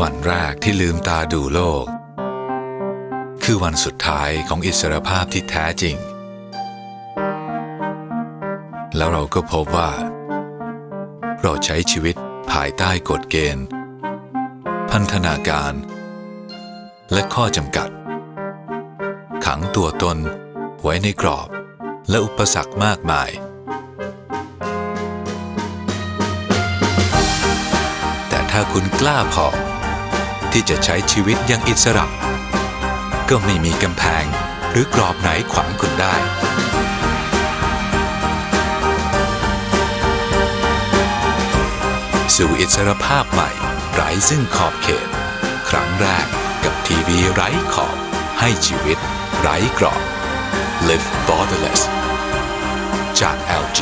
วันแรกที่ลืมตาดูโลก คือวันสุดท้ายของอิสรภาพที่แท้จริง แล้วเราก็พบว่า เราใช้ชีวิตภายใต้กฎเกณฑ์ พันธนาการ และข้อจำกัด ขังตัวตนไว้ในกรอบและอุปสรรคมากมาย แต่ถ้าคุณกล้าพอ ที่จะใช้ชีวิตอย่างอิสระ ก็ไม่มีกำแพงหรือกรอบไหนขวางคุณได้ สู่อิสรภาพใหม่ ไร้ซึ่งขอบเขต ครั้งแรกกับทีวีไร้ขอบ ให้ชีวิต ไร้กรอบ Live Borderless จาก LG